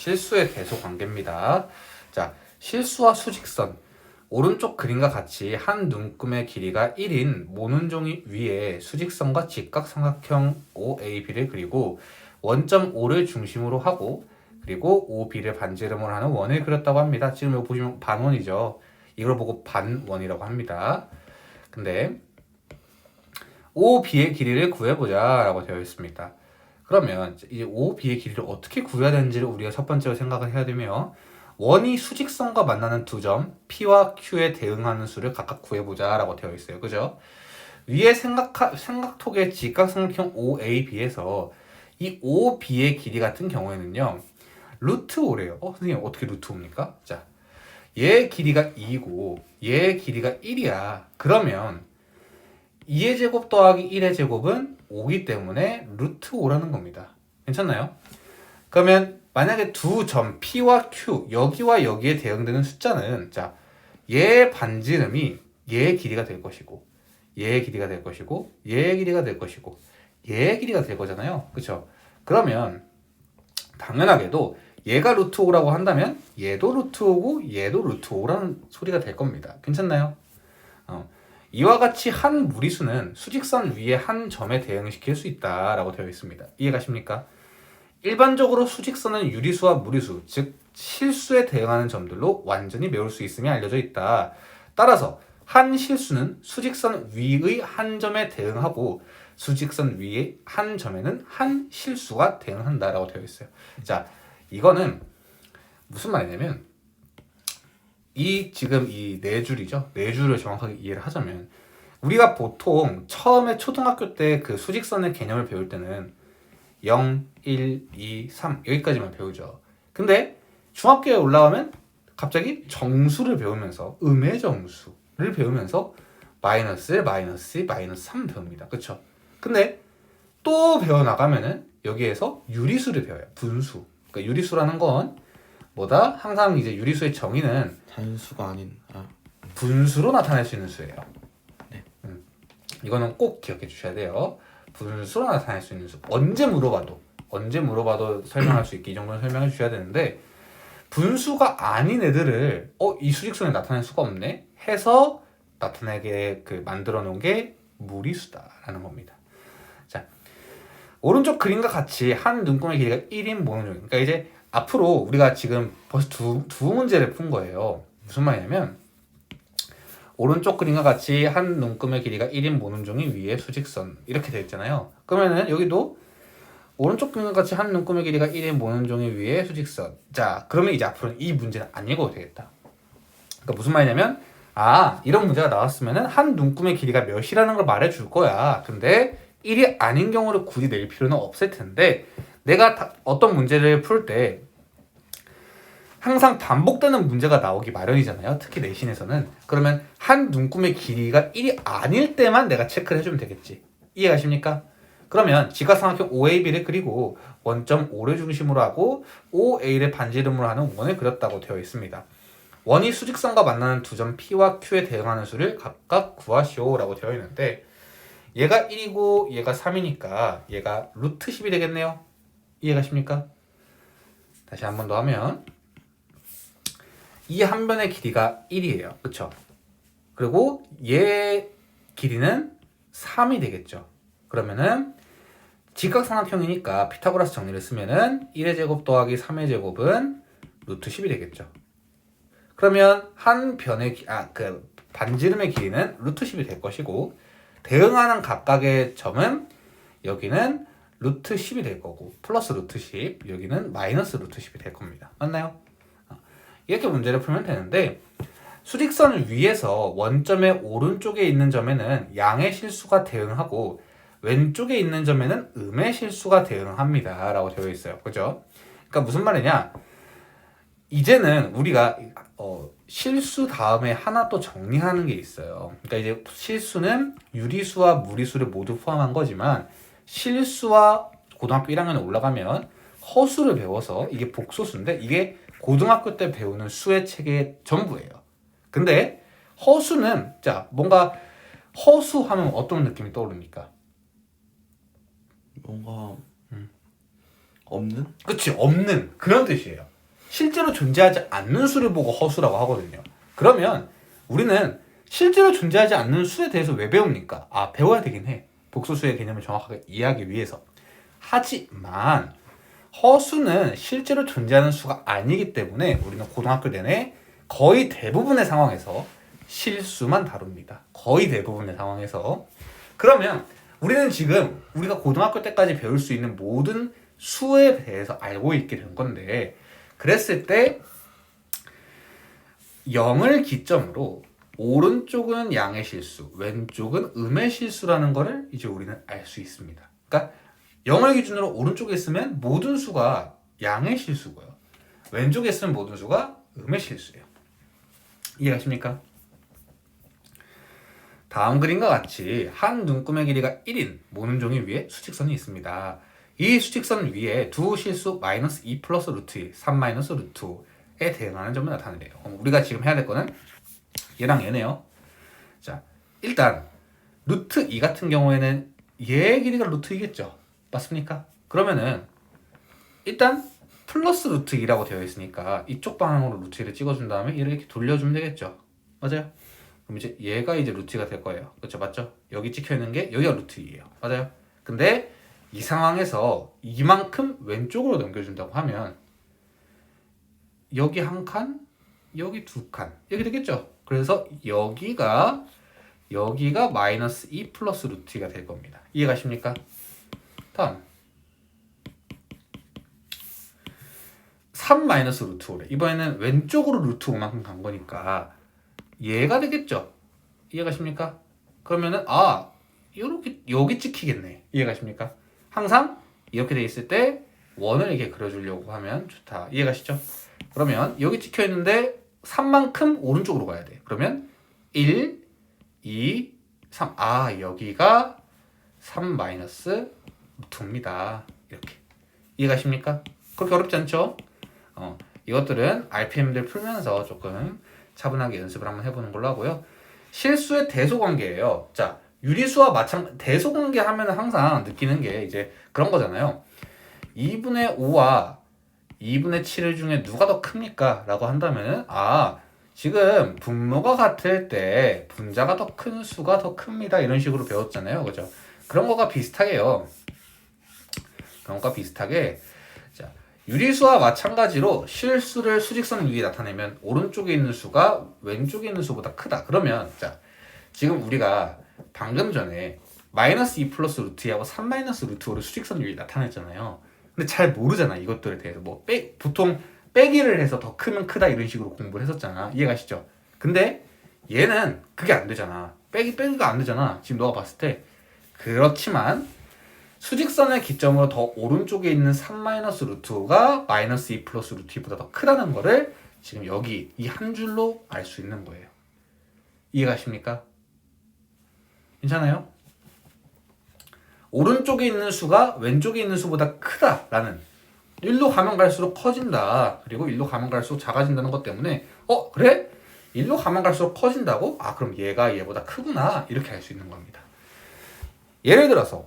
실수의 대소 관계입니다. 자, 실수와 수직선. 오른쪽 그림과 같이 한 눈금의 길이가 1인 모눈종이 위에 수직선과 직각삼각형 OAB를 그리고 원점 O를 중심으로 하고 그리고 OB를 반지름으로 하는 원을 그렸다고 합니다. 지금 여기 보시면 반원이죠. 이걸 보고 반원이라고 합니다. 근데 OB의 길이를 구해보자 라고 되어 있습니다. 그러면 이제 OB의 길이를 어떻게 구해야 되는지를 우리가 첫 번째로 생각을 해야 되며 원이 수직선과 만나는 두 점 P와 Q에 대응하는 수를 각각 구해보자 라고 되어 있어요. 그죠? 위에 생각 생각톡의 직각삼각형 OAB에서 이 OB의 길이 같은 경우에는요. 루트 5래요. 어, 선생님 어떻게 루트 5입니까? 자, 얘 길이가 2고 얘 길이가 1이야. 그러면 2의 제곱 더하기 1의 제곱은 5기 때문에 루트 5라는 겁니다. 괜찮나요? 그러면 만약에 두 점 P와 Q 여기와 여기에 대응되는 숫자는 자, 얘 반지름이 얘의 길이가 될 것이고 얘의 길이가 될 것이고 얘의 길이가 될 것이고 얘의 길이가 될 거잖아요. 그렇죠? 그러면 당연하게도 얘가 루트 5라고 한다면 얘도 루트 5고 얘도 루트 5라는 소리가 될 겁니다. 괜찮나요? 어. 이와 같이 한 무리수는 수직선 위에 한 점에 대응시킬 수 있다라고 되어 있습니다. 이해가십니까? 일반적으로 수직선은 유리수와 무리수, 즉 실수에 대응하는 점들로 완전히 메울 수 있음이 알려져 있다. 따라서 한 실수는 수직선 위의 한 점에 대응하고 수직선 위의 한 점에는 한 실수가 대응한다라고 되어 있어요. 자, 이거는 무슨 말이냐면 이 지금 이 네 줄이죠. 네 줄을 정확하게 이해를 하자면 우리가 보통 처음에 초등학교 때 그 수직선의 개념을 배울 때는 0, 1, 2, 3 여기까지만 배우죠. 근데 중학교에 올라가면 갑자기 정수를 배우면서 음의 정수를 배우면서 마이너스, 마이너스, 마이너스 3 배웁니다. 그렇죠? 근데 또 배워 나가면은 여기에서 유리수를 배워요. 분수. 그러니까 유리수라는 건 뭐다? 항상 이제 유리수의 정의는 단수가 아닌 아 분수로 나타낼 수 있는 수예요. 네. 음. 이거는 꼭 기억해 주셔야 돼요. 분수로 나타낼 수 있는 수. 언제 물어봐도 언제 물어봐도 설명할 수 있게 이 정도는 설명해 주셔야 되는데 분수가 아닌 애들을 어 이 수직선에 나타낼 수가 없네 해서 나타내게 그 만들어 놓은 게 무리수다라는 겁니다. 자 오른쪽 그림과 같이 한 눈금의 길이가 1인 모노종. 그러니까 이제 앞으로 우리가 지금 벌써 두, 두 문제를 푼 거예요. 무슨 말이냐면 오른쪽 그림과 같이 한 눈금의 길이가 1인 모눈종이 위에 수직선 이렇게 되어 있잖아요. 그러면은 여기도 오른쪽 그림과 같이 한 눈금의 길이가 1인 모눈종이 위에 수직선. 자, 그러면 이제 앞으로는 이 문제는 안 읽어도 되겠다. 그러니까 무슨 말이냐면 아 이런 문제가 나왔으면은 한 눈금의 길이가 몇이라는 걸 말해 줄 거야. 근데 1이 아닌 경우를 굳이 낼 필요는 없을 텐데 내가 다- 어떤 문제를 풀 때 항상 반복되는 문제가 나오기 마련이잖아요. 특히 내신에서는. 그러면 한 눈금의 길이가 1이 아닐 때만 내가 체크를 해주면 되겠지. 이해가십니까? 그러면 직각삼각형 OAB를 그리고 원점 O를 중심으로 하고 OA를 반지름으로 하는 원을 그렸다고 되어 있습니다. 원이 수직선과 만나는 두 점 P와 Q에 대응하는 수를 각각 구하시오라고 되어 있는데 얘가 1이고 얘가 3이니까 얘가 루트 10이 되겠네요. 이해가십니까? 다시 한 번 더 하면 이 한 변의 길이가 1이에요. 그쵸? 그리고 얘 길이는 3이 되겠죠. 그러면은 직각삼각형이니까 피타고라스 정리를 쓰면은 1의 제곱 더하기 3의 제곱은 루트 10이 되겠죠. 그러면 한 변의 기- 아, 그 반지름의 길이는 루트 10이 될 것이고 대응하는 각각의 점은 여기는 루트 10이 될 거고 플러스 루트 10 여기는 마이너스 루트 10이 될 겁니다. 맞나요? 어, 이렇게 문제를 풀면 되는데 수직선 위에서 원점의 오른쪽에 있는 점에는 양의 실수가 대응하고 왼쪽에 있는 점에는 음의 실수가 대응합니다. 라고 되어 있어요. 그죠? 그러니까 무슨 말이냐? 이제는 우리가 어, 실수 다음에 하나 또 정리하는 게 있어요. 그러니까 이제 실수는 유리수와 무리수를 모두 포함한 거지만 실수와 고등학교 1학년에 올라가면 허수를 배워서 이게 복소수인데 이게 고등학교 때 배우는 수의 체계의 전부예요. 근데 허수는 자 뭔가 허수하면 어떤 느낌이 떠오릅니까? 뭔가 없는? 그치 없는 그런 뜻이에요. 실제로 존재하지 않는 수를 보고 허수라고 하거든요. 그러면 우리는 실제로 존재하지 않는 수에 대해서 왜 배웁니까? 아 배워야 되긴 해. 복소수의 개념을 정확하게 이해하기 위해서. 하지만 허수는 실제로 존재하는 수가 아니기 때문에 우리는 고등학교 내내 거의 대부분의 상황에서 실수만 다룹니다. 거의 대부분의 상황에서. 그러면 우리는 지금 우리가 고등학교 때까지 배울 수 있는 모든 수에 대해서 알고 있게 된 건데 그랬을 때 0을 기점으로 오른쪽은 양의 실수, 왼쪽은 음의 실수라는 거를 이제 우리는 알 수 있습니다. 그러니까 0을 기준으로 오른쪽에 있으면 모든 수가 양의 실수고요. 왼쪽에 있으면 모든 수가 음의 실수예요. 이해가십니까? 다음 그림과 같이 한 눈금의 길이가 1인 모는 종이 위에 수직선이 있습니다. 이 수직선 위에 두 실수 마이너스 2 플러스 루트 2, 3 마이너스 루트 2에 대응하는 점을 나타내래요. 우리가 지금 해야 될 거는 얘랑 얘네요. 자, 일단 루트 2 같은 경우에는 얘의 길이가 루트 2겠죠. 맞습니까? 그러면은 일단 플러스 루트 2라고 되어 있으니까 이쪽 방향으로 루트 2를 찍어준 다음에 이렇게 돌려주면 되겠죠. 맞아요? 그럼 이제 얘가 이제 루트 2가 될 거예요. 그렇죠? 맞죠? 여기 찍혀 있는 게 여기가 루트 2예요. 맞아요? 근데 이 상황에서 이만큼 왼쪽으로 넘겨준다고 하면 여기 한 칸, 여기 두칸 이렇게 되겠죠. 그래서 여기가 여기가 마이너스 2 플러스 루트 2가 될 겁니다. 이해가십니까? 다음 3 마이너스 루트 5래. 이번에는 왼쪽으로 루트 5만큼 간 거니까 얘가 되겠죠. 이해가십니까? 그러면은 아 이렇게 여기 찍히겠네. 이해가십니까? 항상 이렇게 돼 있을 때 원을 이렇게 그려주려고 하면 좋다. 이해가시죠? 그러면 여기 찍혀 있는데 3만큼 오른쪽으로 가야 돼. 그러면 1, 2, 3. 아 여기가 3 마이너스 루트입니다. 이렇게 이해가십니까? 그렇게 어렵지 않죠? 어, 이것들은 RPM들 풀면서 조금 차분하게 연습을 한번 해보는 걸로 하고요. 실수의 대소관계예요. 자, 유리수와 마찬 대소관계 하면 항상 느끼는 게 이제 그런 거잖아요. 2분의 5와 2분의 7 중에 누가 더 큽니까? 라고 한다면은 아 지금 분모가 같을 때 분자가 더 큰 수가 더 큽니다. 이런 식으로 배웠잖아요. 그죠? 그런 거가 비슷하게요. 그런 거가 비슷하게 자 유리수와 마찬가지로 실수를 수직선 위에 나타내면 오른쪽에 있는 수가 왼쪽에 있는 수보다 크다. 그러면 자 지금 우리가 방금 전에 마이너스 2 플러스 루트 2하고 3 마이너스 루트 5를 수직선 위에 나타냈잖아요. 근데 잘 모르잖아 이것들에 대해서 뭐 빼, 보통 빼기를 해서 더 크면 크다 이런 식으로 공부를 했었잖아. 이해가시죠? 근데 얘는 그게 안 되잖아. 빼기 빼기가 안 되잖아. 지금 너가 봤을 때 그렇지만 수직선의 기점으로 더 오른쪽에 있는 3 마이너스 루트 5가 마이너스 2 플러스 루트 2보다 더 크다는 거를 지금 여기 이 한 줄로 알 수 있는 거예요. 이해가십니까? 괜찮아요? 오른쪽에 있는 수가 왼쪽에 있는 수보다 크다라는 일로 가면 갈수록 커진다. 그리고 일로 가면 갈수록 작아진다는 것 때문에 어 그래? 일로 가면 갈수록 커진다고? 아 그럼 얘가 얘보다 크구나 이렇게 알 수 있는 겁니다. 예를 들어서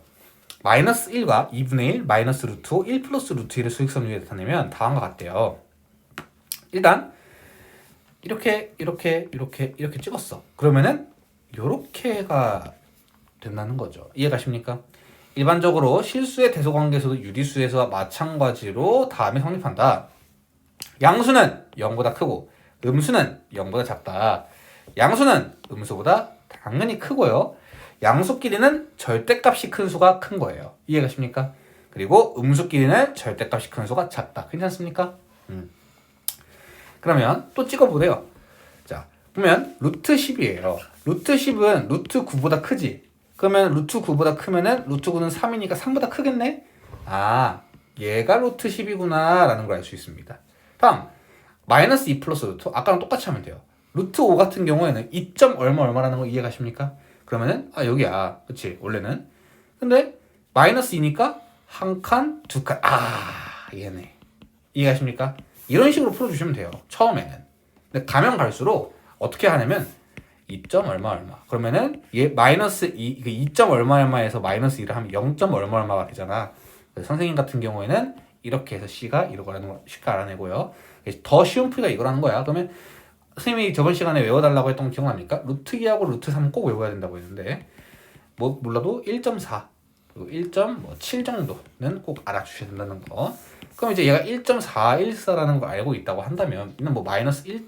마이너스 1과 2분의 1 마이너스 루트 5 1 플러스 루트 1을 수직선 위에 나타내면 다음과 같대요. 일단 이렇게 이렇게 이렇게 이렇게 찍었어. 그러면은 요렇게가 된다는 거죠. 이해 가십니까? 일반적으로 실수의 대소관계에서도 유리수에서와 마찬가지로 다음에 성립한다. 양수는 0보다 크고 음수는 0보다 작다. 양수는 음수보다 당연히 크고요. 양수끼리는 절대값이 큰 수가 큰 거예요. 이해가십니까? 그리고 음수끼리는 절대값이 큰 수가 작다. 괜찮습니까? 음. 그러면 또 찍어보세요. 자, 보면 루트 10이에요. 루트 10은 루트 9보다 크지? 그러면 루트 9보다 크면은 루트 9는 3이니까 3보다 크겠네? 아, 얘가 루트 10이구나 라는 걸 알 수 있습니다. 다음, 마이너스 2 플러스 루트 아까랑 똑같이 하면 돼요. 루트 5 같은 경우에는 2점 얼마 얼마라는 거 이해가십니까? 그러면은 아 여기야 그치 원래는 근데 마이너스 2니까 한 칸, 두 칸, 아 얘네 이해가십니까? 이런 식으로 풀어주시면 돼요 처음에는 근데 가면 갈수록 어떻게 하냐면 2점 얼마 얼마 그러면은 얘 마이너스 2, 그 2점 얼마 얼마에서 마이너스 2를 하면 0점 얼마 얼마가 되잖아 선생님 같은 경우에는 이렇게 해서 C가 이거라는 거 쉽게 알아내고요. 더 쉬운 풀이가 이거라는 거야. 그러면 선생님이 저번 시간에 외워달라고 했던 거 기억납니까? 루트 2하고 루트 3은 꼭 외워야 된다고 했는데 뭐 몰라도 1.4 그리고 1.7 정도는 꼭 알아주셔야 된다는 거. 그럼 이제 얘가 1.414라는 걸 알고 있다고 한다면 얘는 뭐 마이너스 1.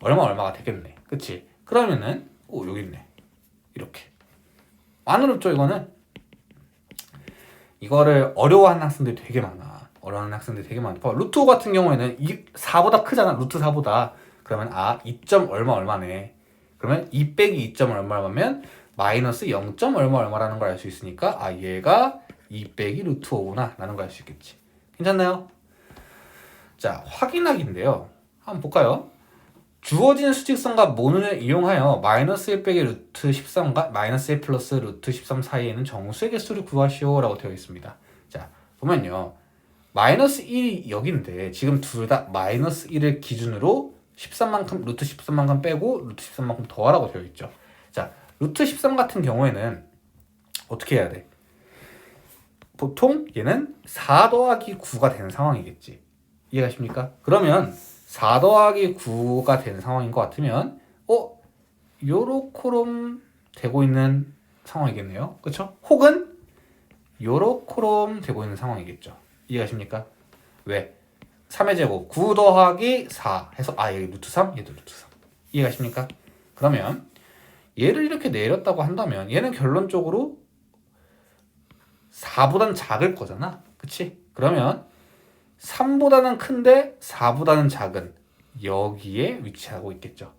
얼마 얼마가 되겠네. 그치? 그러면은 오 여기 있네. 이렇게. 안 어렵죠 이거는? 이거를 어려워하는 학생들이 되게 많아. 어려워하는 학생들이 되게 많아. 봐, 루트 5 같은 경우에는 이 4보다 크잖아. 루트 4보다. 그러면 아 2점 얼마 얼마네. 그러면 2 빼기 2점 얼마 얼마면 마이너스 0. 점 얼마 얼마라는 걸 알 수 있으니까 아 얘가 2 빼기 루트 5구나 라는 걸 알 수 있겠지. 괜찮나요? 자 확인하기인데요. 한번 볼까요? 주어진 수직선과 모눈을 이용하여 마이너스 1 빼기 루트 13과 마이너스 1 플러스 루트 13 사이에 있는 정수의 개수를 구하시오 라고 되어 있습니다. 자 보면요. 마이너스 1이 여기인데 지금 둘 다 마이너스 1을 기준으로 13만큼 루트 13만큼 빼고 루트 13만큼 더하라고 되어 있죠. 자 루트 13 같은 경우에는 어떻게 해야 돼? 보통 얘는 4 더하기 9가 되는 상황이겠지. 이해가십니까? 그러면 4 더하기 9가 된 상황인 것 같으면 어? 요렇게럼 되고 있는 상황이겠네요. 그렇죠? 혹은 요렇게럼 되고 있는 상황이겠죠. 이해가십니까? 왜? 3의 제곱 9 더하기 4 해서 아 여기 루트 3 얘도 루트 3 이해가십니까? 그러면 얘를 이렇게 내렸다고 한다면 얘는 결론적으로 4보다는 작을 거잖아. 그치? 그러면 3보다는 큰데 4보다는 작은 여기에 위치하고 있겠죠.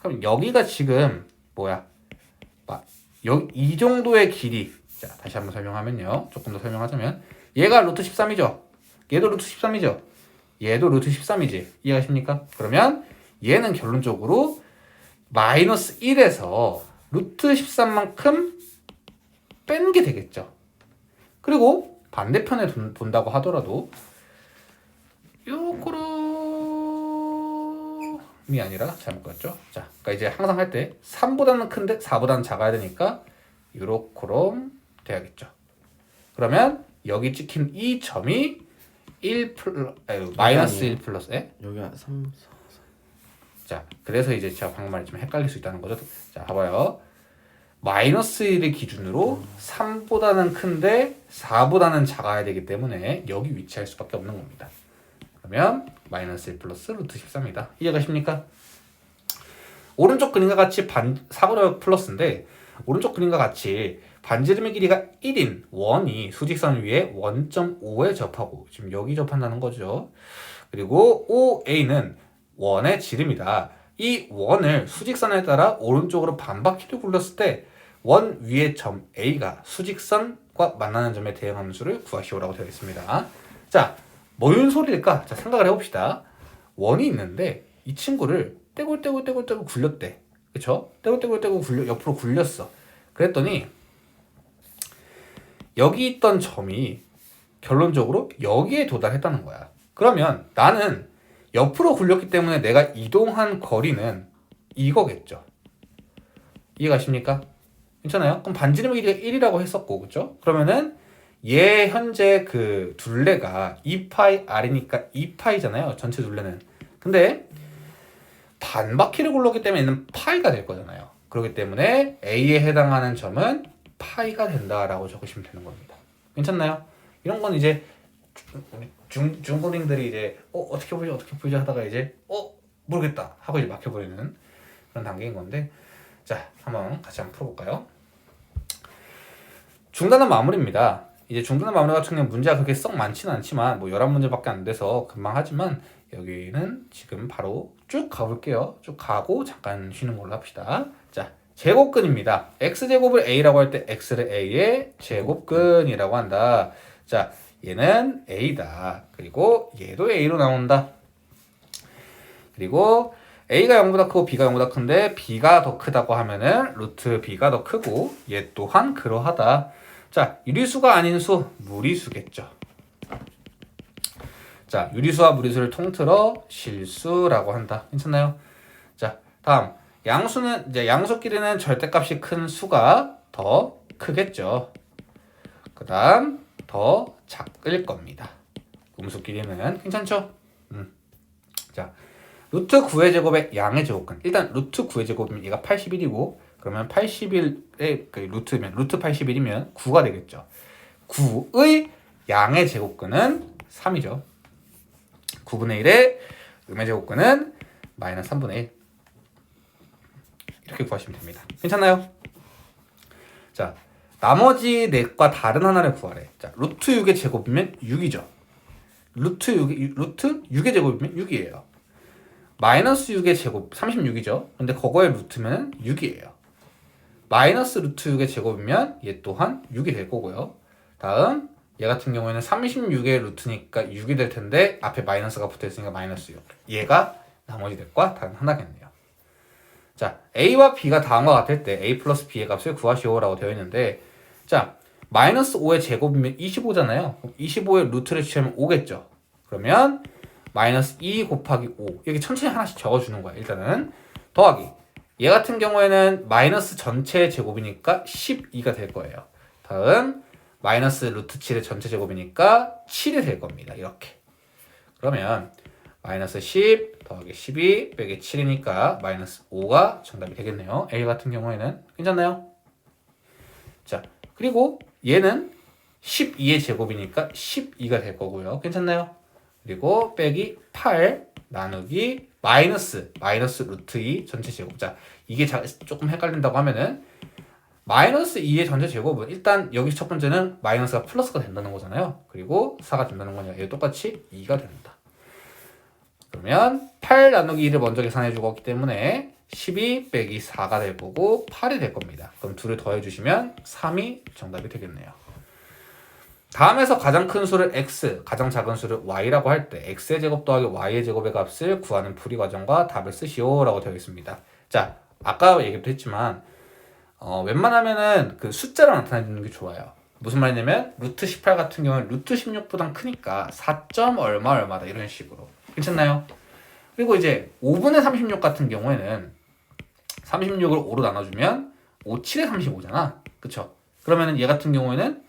그럼 여기가 지금 뭐야? 이 정도의 길이 자 다시 한번 설명하면요. 조금 더 설명하자면 얘가 루트 13이죠. 얘도 루트 13이죠. 얘도 루트 13이지. 이해가십니까? 그러면 얘는 결론적으로 마이너스 1에서 루트 13만큼 뺀 게 되겠죠. 그리고 반대편에 둔- 본다고 하더라도 요거로이 아니라 잘못 갔죠. 자, 그러니까 이제 항상 할 때 3보다는 큰데 4보다는 작아야 되니까 요렇게럼 돼야겠죠. 그러면 여기 찍힌 이 점이 1 플러 아유, 마이너스 아니에요. 1 플러스 에? 여기가 3 자, 그래서 이제 제가 방금 말했지만 헷갈릴 수 있다는 거죠. 자, 봐봐요. 마이너스 1을 기준으로 3보다는 큰데 4보다는 작아야 되기 때문에 여기 위치할 수밖에 없는 겁니다. 그러면 마이너스 1 플러스 루트 13이다. 이해 가십니까? 오른쪽 그림과 같이 반 사고력 플러스인데 오른쪽 그림과 같이 반지름의 길이가 1인 원이 수직선 위에 원점오에 접하고 지금 여기 접한다는 거죠. 그리고 OA는 원의 지름이다. 이 원을 수직선에 따라 오른쪽으로 반바퀴를 굴렸을 때 원 위의 점 A가 수직선과 만나는 점에 대응하는 수를 구하시오라고 되어 있습니다. 자, 뭔 소리일까? 자, 생각을 해봅시다. 원이 있는데 이 친구를 떼굴떼굴떼굴떼굴 굴렸대. 그쵸? 떼굴떼굴떼굴 굴려, 옆으로 굴렸어. 그랬더니 여기 있던 점이 결론적으로 여기에 도달했다는 거야. 그러면 나는 옆으로 굴렸기 때문에 내가 이동한 거리는 이거겠죠. 이해가십니까? 괜찮아요? 그럼 반지름의 길이가 1이라고 했었고, 그죠? 그러면은 얘 현재 그 둘레가 2파이 R이니까 2파이잖아요. 전체 둘레는. 근데 반바퀴를 굴렀기 때문에 얘는 파이가 될 거잖아요. 그렇기 때문에 A에 해당하는 점은 파이가 된다라고 적으시면 되는 겁니다. 괜찮나요? 이런 건 이제 중 중고딩들이 이제 어 어떻게 보지 어떻게 보지 하다가 이제 어 모르겠다 하고 이제 막혀버리는 그런 단계인 건데 자 한번 같이 한번 풀어볼까요? 중단은 마무리입니다. 이제 중단은 마무리 같은 경우는 문제가 그렇게 썩 많지는 않지만 뭐 11문제밖에 안 돼서 금방 하지만 여기는 지금 바로 쭉 가볼게요. 쭉 가고 잠깐 쉬는 걸로 합시다. 자 제곱근입니다. x제곱을 a라고 할 때 x를 a의 제곱근이라고 한다. 자 얘는 a다. 그리고 얘도 a로 나온다. 그리고 a가 0보다 크고 b가 0보다 큰데 b가 더 크다고 하면은 루트 b가 더 크고 얘 또한 그러하다. 자 유리수가 아닌 수 무리수겠죠. 자 유리수와 무리수를 통틀어 실수라고 한다. 괜찮나요? 자 다음 양수는 이제 양수끼리는 절대값이 큰 수가 더 크겠죠. 그 다음 더 작을 겁니다. 음수 길이는 괜찮죠? 음. 자, 루트 9의 제곱의 양의 제곱근. 일단 루트 9의 제곱이면 얘가 81이고 그러면 81의 그 루트면 루트 81이면 9가 되겠죠. 9의 양의 제곱근은 3이죠. 9분의 1의 음의 제곱근은 마이너스 3분의 1. 이렇게 구하시면 됩니다. 괜찮나요? 자, 나머지 넷과 다른 하나를 구하래. 자, 루트 6의 제곱이면 6이죠. 루트 6의, 루트 6의 제곱이면 6이에요. 마이너스 6의 제곱 36이죠. 근데 그거의 루트면 6이에요. 마이너스 루트 6의 제곱이면 얘 또한 6이 될 거고요. 다음 얘 같은 경우에는 36의 루트니까 6이 될 텐데 앞에 마이너스가 붙어 있으니까 마이너스 6. 얘가 나머지 넷과 다른 하나겠네요. 자, a와 b가 다음과 같을 때 a 플러스 b의 값을 구하시오라고 되어 있는데 자, 마이너스 5의 제곱이면 25잖아요. 25의 루트를 취하면 5겠죠. 그러면 마이너스 2 곱하기 5 이렇게 천천히 하나씩 적어주는 거야. 일단은 더하기 얘 같은 경우에는 마이너스 전체 제곱이니까 12가 될 거예요. 다음 마이너스 루트 7의 전체 제곱이니까 7이 될 겁니다. 이렇게 그러면 마이너스 10 더하기 12 빼기 7이니까 마이너스 5가 정답이 되겠네요. A 같은 경우에는 괜찮나요? 자 그리고 얘는 12의 제곱이니까 12가 될 거고요. 괜찮나요? 그리고 빼기 8 나누기 마이너스 마이너스 루트 2 전체 제곱. 자 이게 자, 조금 헷갈린다고 하면은 마이너스 2의 전체 제곱은 일단 여기 첫 번째는 마이너스가 플러스가 된다는 거잖아요. 그리고 4가 된다는 거냐. 얘 똑같이 2가 된다. 그러면 8 나누기 2를 먼저 계산해 주고 있기 때문에 12 빼기 4가 될 거고 8이 될 겁니다. 그럼 둘을 더해 주시면 3이 정답이 되겠네요. 다음에서 가장 큰 수를 x, 가장 작은 수를 y라고 할 때 x의 제곱 더하기 y의 제곱의 값을 구하는 풀이 과정과 답을 쓰시오 라고 되어 있습니다. 자, 아까 얘기도 했지만 어, 웬만하면은 그 숫자로 나타내주는 게 좋아요. 무슨 말이냐면 루트 18 같은 경우는 루트 16보단 크니까 4점 얼마 얼마다 이런 식으로 괜찮나요? 그리고 이제 5분의 36 같은 경우에는 36을 5로 나눠주면 5, 7에 35잖아. 그쵸? 그러면은 얘 같은 경우에는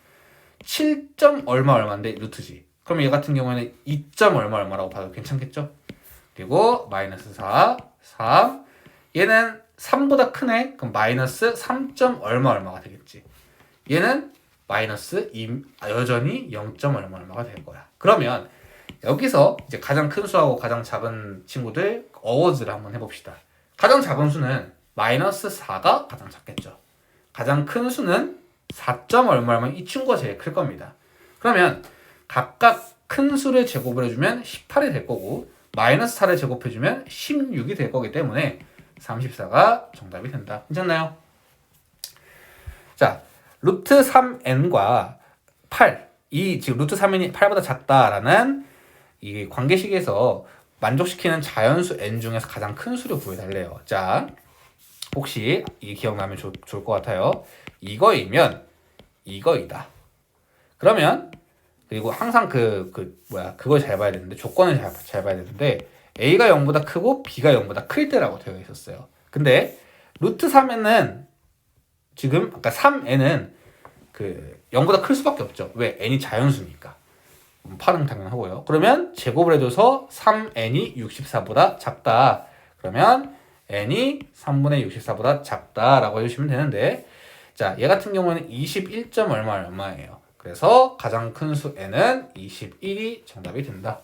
7점 얼마 얼마인데 루트지. 그럼 얘 같은 경우에는 2점 얼마 얼마라고 봐도 괜찮겠죠? 그리고 마이너스 4, 3. 얘는 3보다 크네. 그럼 마이너스 3점 얼마 얼마가 되겠지. 얘는 마이너스 2, 아, 여전히 0. 얼마 얼마가 될 거야. 그러면 여기서 이제 가장 큰 수하고 가장 작은 친구들 어워즈를 한번 해봅시다. 가장 작은 수는 마이너스 4가 가장 작겠죠. 가장 큰 수는 4점 얼마면 이 친구가 제일 클 겁니다. 그러면 각각 큰 수를 제곱을 해주면 18이 될 거고 마이너스 4를 제곱해주면 16이 될 거기 때문에 34가 정답이 된다. 괜찮나요? 자, 루트 3n과 8, 이 지금 루트 3n이 8보다 작다라는 이 관계식에서 만족시키는 자연수 n 중에서 가장 큰 수를 구해달래요. 자, 혹시 이 기억나면 좋, 좋을 것 같아요. 이거이면 이거이다. 그러면 그리고 항상 그, 그 뭐야 그걸 잘 봐야 되는데 조건을 잘, 잘 봐야 되는데 a가 0보다 크고 b가 0보다 클 때라고 되어 있었어요. 근데 루트 3에는 지금 아까 3n은 그 0보다 클 수밖에 없죠. 왜? n이 자연수니까. 8은 당연하고요. 그러면 제곱을 해줘서 3n이 64보다 작다. 그러면 n이 3분의 64보다 작다라고 해주시면 되는데 자, 얘 같은 경우는 21점 얼마 얼마예요. 그래서 가장 큰 수 n은 21이 정답이 된다.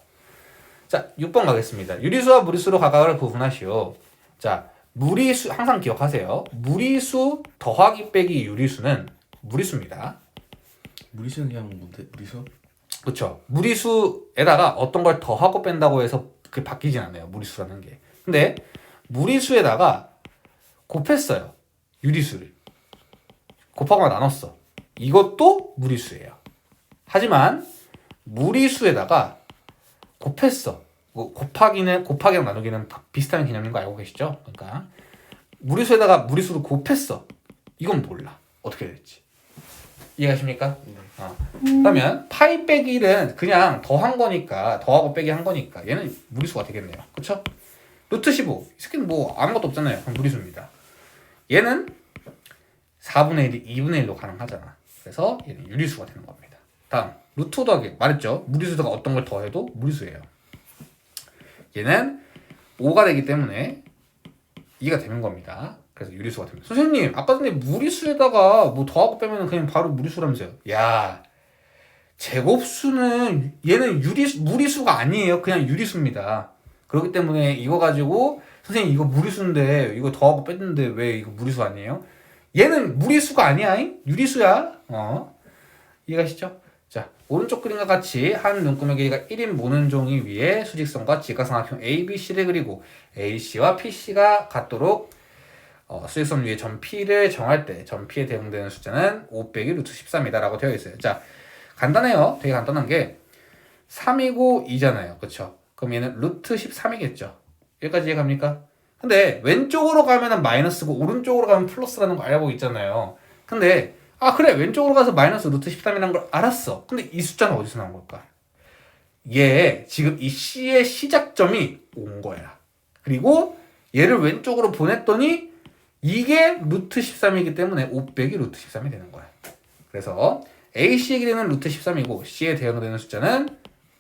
자, 6번 가겠습니다. 유리수와 무리수로 각각을 구분하시오. 자, 무리수 항상 기억하세요. 무리수 더하기 빼기 유리수는 무리수입니다. 무리수는 그냥 뭔데? 무리수? 그렇죠. 무리수에다가 어떤 걸 더하고 뺀다고 해서 그게 바뀌진 않아요. 무리수라는 게. 근데 무리수에다가 곱했어요. 유리수를. 곱하고 나눴어. 이것도 무리수예요. 하지만 무리수에다가 곱했어. 뭐 곱하기는 곱하기랑 나누기는 다 비슷한 개념인 거 알고 계시죠? 그러니까 무리수에다가 무리수를 곱했어. 이건 몰라. 어떻게 될지. 이해가십니까? 네. 어. 그러면 파이 빼기 1은 그냥 더한 거니까 더하고 빼기 한 거니까 얘는 무리수가 되겠네요. 그쵸? 루트 15. 이 새끼는 뭐 아무것도 없잖아요. 그럼 무리수입니다. 얘는 4분의 1이 2분의 1로 가능하잖아. 그래서 얘는 유리수가 되는 겁니다. 다음 루트 더하기 말했죠. 무리수가 어떤 걸 더해도 무리수예요. 얘는 5가 되기 때문에 2가 되는 겁니다. 그래서 유리수가 됩니다. 선생님, 아까 전에 무리수에다가 뭐 더하고 빼면 그냥 바로 무리수라면서요. 야, 제곱수는 얘는 유리수 무리수가 아니에요. 그냥 유리수입니다. 그렇기 때문에 이거 가지고 선생님 이거 무리수인데 이거 더하고 뺐는데 왜 이거 무리수 아니에요? 얘는 무리수가 아니야. 잉? 유리수야. 어. 이해가시죠? 자, 오른쪽 그림과 같이 한 눈금의 길이가 1인 모는 종이 위에 수직선과 직각삼각형 ABC를 그리고 AC와 PC가 같도록 어, 수직선 위에 점 P를 정할 때 점 P에 대응되는 숫자는 5 빼기 루트 13이다 라고 되어 있어요. 자, 간단해요. 되게 간단한 게 3이고 2잖아요. 그쵸? 그럼 얘는 루트 13이겠죠. 여기까지 이해갑니까? 근데 왼쪽으로 가면은 마이너스고 오른쪽으로 가면 플러스라는 거 알고 있잖아요. 근데 아 그래 왼쪽으로 가서 마이너스 루트 13이라는 걸 알았어. 근데 이 숫자는 어디서 나온 걸까? 얘 지금 이 C의 시작점이 온 거야. 그리고 얘를 왼쪽으로 보냈더니 이게 루트 13이기 때문에 5 빼기 루트 13이 되는 거야. 그래서 AC에 되는 루트 13이고 C에 대응되는 숫자는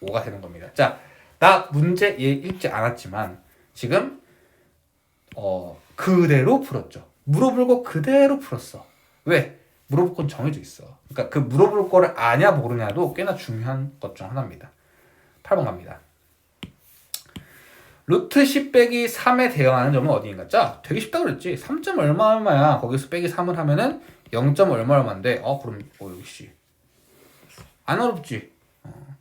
5가 되는 겁니다. 자, 나 문제 얘 읽지 않았지만 지금 어 그대로 풀었죠. 물어볼 거 그대로 풀었어. 왜? 물어볼 건 정해져 있어. 그러니까 그 물어볼 거를 아냐 모르냐도 꽤나 중요한 것 중 하나입니다. 8번 갑니다. 루트 10 빼기 3에 대응하는 점은 어디인가? 자, 되게 쉽다 그랬지. 3점 얼마 얼마야. 거기서 빼기 3을 하면은 0점 얼마 얼마인데. 어, 그럼 어 역시 안 어렵지. 어.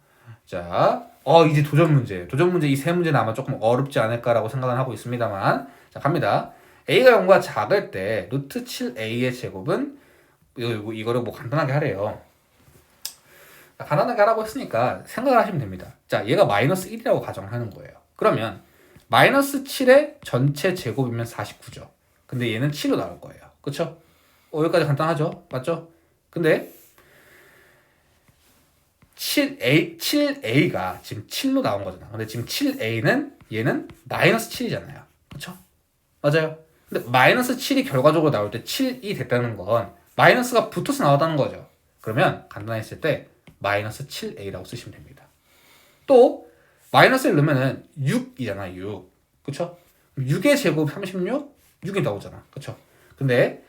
자, 어 이제 도전 문제. 도전 문제 이 세 문제는 아마 조금 어렵지 않을까라고 생각은 하고 있습니다만. 자, 갑니다. a가 0보다 작을 때 루트 7a의 제곱은 이거, 이거 이거를 뭐 간단하게 하래요. 자, 간단하게 하라고 했으니까 생각을 하시면 됩니다. 자, 얘가 마이너스 1이라고 가정을 하는 거예요. 그러면 마이너스 7의 전체 제곱이면 49죠. 근데 얘는 7로 나올 거예요. 그쵸? 어, 여기까지 간단하죠? 맞죠? 근데 7A, 7A가 지금 7로 나온 거잖아. 근데 지금 7A는 얘는 마이너스 7이잖아요. 그쵸? 맞아요. 근데 마이너스 7이 결과적으로 나올 때 7이 됐다는 건 마이너스가 붙어서 나왔다는 거죠. 그러면 간단히 했을 때 마이너스 7A라고 쓰시면 됩니다. 또 마이너스를 넣으면은 6이잖아, 6. 그쵸? 6의 제곱 36? 6이 나오잖아. 그쵸? 근데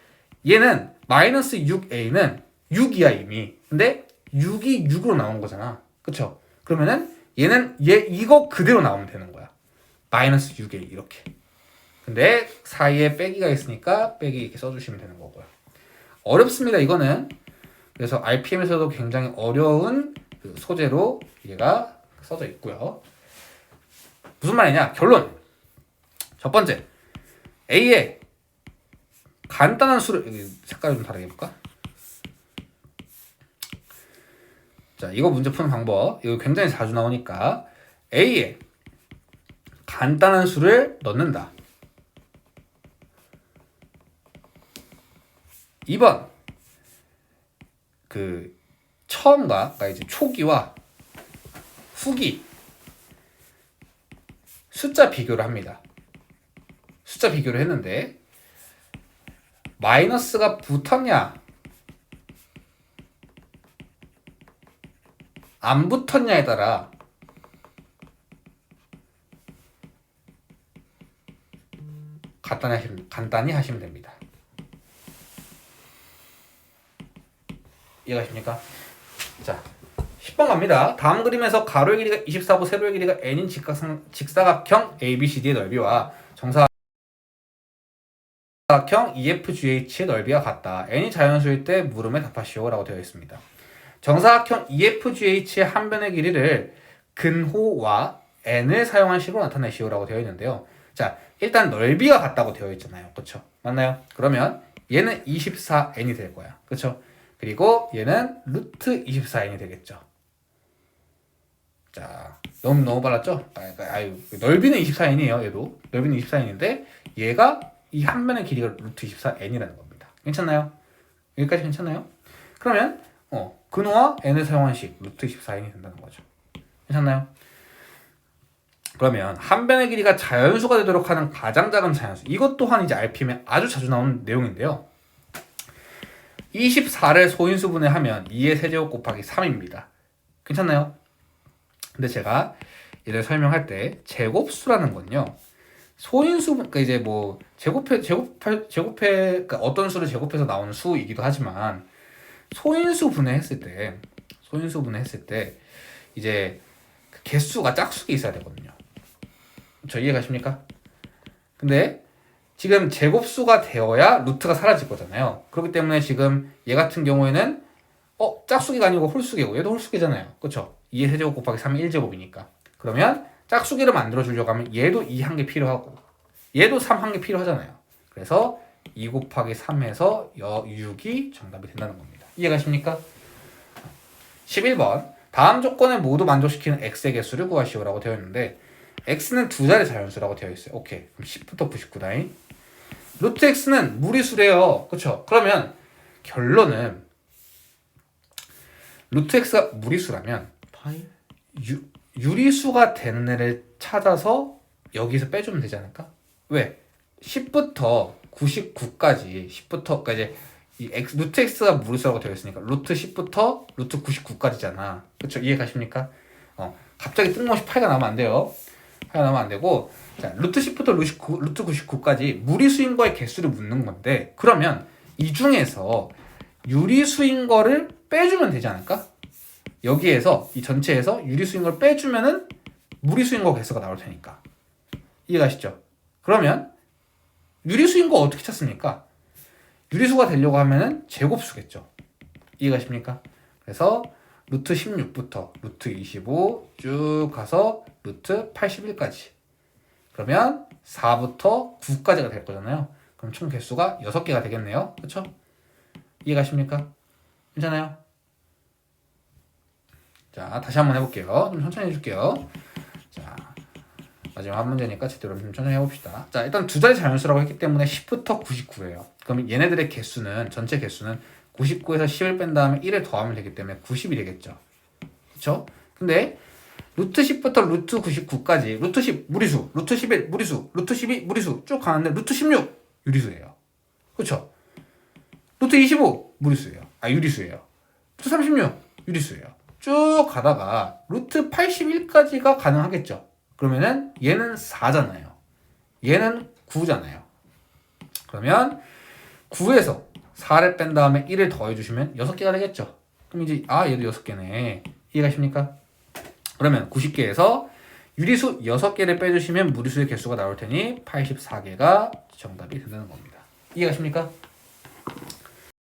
얘는 마이너스 6A는 6이야, 이미. 근데 6이 6으로 나온 거잖아. 그쵸? 그러면은 얘는 얘 이거 그대로 나오면 되는 거야. 마이너스 6A 이렇게. 근데 사이에 빼기가 있으니까 빼기 이렇게 써주시면 되는 거고요. 어렵습니다, 이거는. 그래서 RPM에서도 굉장히 어려운 그 소재로 얘가 써져 있고요. 무슨 말이냐? 결론. 첫 번째, A의 간단한 수를 여기 색깔 좀 다르게 해볼까? 자, 이거 문제 푸는 방법. 이거 굉장히 자주 나오니까 A에 간단한 수를 넣는다. 2번 그 처음과 그러니까 이제 초기와 후기 숫자 비교를 합니다. 숫자 비교를 했는데 마이너스가 붙었냐 안 붙었냐에 따라 간단히 하시면, 간단히 하시면 됩니다. 이해가십니까? 자, 10번 갑니다. 다음 그림에서 가로의 길이가 24고 세로의 길이가 n인 직각상, 직사각형 ABCD의 넓이와 정사각형 EFGH의 넓이가 같다. n이 자연수일 때 물음에 답하시오라고 되어 있습니다. 정사각형 EFGH의 한 변의 길이를 근호와 n을 사용한 식으로 나타내시오라고 되어 있는데요. 자, 일단 넓이가 같다고 되어 있잖아요. 그렇죠? 맞나요? 그러면 얘는 24n이 될 거야. 그렇죠? 그리고 얘는 루트 24n이 되겠죠. 자, 너무 너무 빨랐죠? 아, 그러니까 아유, 넓이는 24n이에요. 얘도 넓이는 24n인데 얘가 이 한 면의 길이가 루트 24n이라는 겁니다. 괜찮나요? 여기까지 괜찮나요? 그러면 어, 근호와 n을 사용한 식 루트 24n이 된다는 거죠. 괜찮나요? 그러면 한 변의 길이가 자연수가 되도록 하는 가장 작은 자연수 이것 또한 이제 RPM에 아주 자주 나오는 내용인데요. 24를 소인수분해 하면 2의 세제곱 곱하기 3입니다. 괜찮나요? 근데 제가 얘를 설명할 때 제곱수라는 건요. 소인수 그러니까 이제 뭐 제곱해 제곱해 제곱해 그러니까 어떤 수를 제곱해서 나오는 수이기도 하지만 소인수 분해했을 때 소인수 분해했을 때 이제 그 개수가 짝수가 있어야 되거든요. 저 이해 가십니까? 근데 지금 제곱수가 되어야 루트가 사라질 거잖아요. 그렇기 때문에 지금 얘 같은 경우에는 어 짝수기가 아니고 홀수기고 얘도 홀수기잖아요. 그렇죠? 2의 세제곱 곱하기 3의 1제곱이니까. 그러면 짝수기를 만들어 주려고 하면 얘도 2 한 개 필요하고 얘도 3 한 개 필요하잖아요. 그래서 2 곱하기 3에서 6이 정답이 된다는 겁니다. 이해가십니까? 11번 다음 조건을 모두 만족시키는 x의 개수를 구하시오라고 되어 있는데 x는 두 자리 자연수라고 되어 있어요. 오케이. 그럼 10부터 99다잉. 루트 x는 무리수래요. 그렇죠? 그러면 결론은 루트 x가 무리수라면 파이? 유, 유리수가 되는 애를 찾아서 여기서 빼주면 되지 않을까? 왜? 10부터 99까지 10부터 그러니까 이제 이 x, 루트 x가 무리수라고 되어 있으니까 루트 10부터 루트 99까지잖아. 그렇죠? 이해 가십니까? 어, 갑자기 뜬금없이 파이가 나오면 안 돼요. 파이가 나오면 안 되고 자, 루트 10부터 루트, 9, 루트 99까지 무리수인 거의 개수를 묻는 건데 그러면 이 중에서 유리수인 거를 빼주면 되지 않을까? 여기에서 이 전체에서 유리수인 걸 빼주면은 무리수인 거 개수가 나올 테니까 이해 가시죠? 그러면 유리수인 거 어떻게 찾습니까? 유리수가 되려고 하면은 제곱수겠죠. 이해가십니까? 그래서 루트 16부터 루트 25 쭉 가서 루트 81까지 그러면 4부터 9까지가 될 거잖아요. 그럼 총 개수가 6개가 되겠네요. 그렇죠? 이해가십니까? 괜찮아요? 자, 다시 한번 해볼게요. 좀 천천히 해줄게요. 자, 마지막 한 문제니까 제대로 좀 천천히 해봅시다. 자, 일단 두 자리 자연수라고 했기 때문에 10부터 99예요. 그럼 얘네들의 개수는, 전체 개수는 99에서 10을 뺀 다음에 1을 더하면 되기 때문에 90이 되겠죠. 그쵸? 근데, 루트 10부터 루트 99까지, 루트 10 무리수, 루트 11 무리수, 루트 12 무리수 쭉 가는데, 루트 16 유리수예요. 그쵸? 루트 25 무리수예요. 아, 유리수예요. 루트 36 유리수예요. 쭉 가다가 루트 81까지가 가능하겠죠. 그러면은 얘는 4잖아요. 얘는 9잖아요. 그러면 9에서 4를 뺀 다음에 1을 더해 주시면 6개가 되겠죠. 그럼 이제 아 얘도 6개네. 이해가십니까? 그러면 90개에서 유리수 6개를 빼주시면 무리수의 개수가 나올 테니 84개가 정답이 된다는 겁니다. 이해가십니까?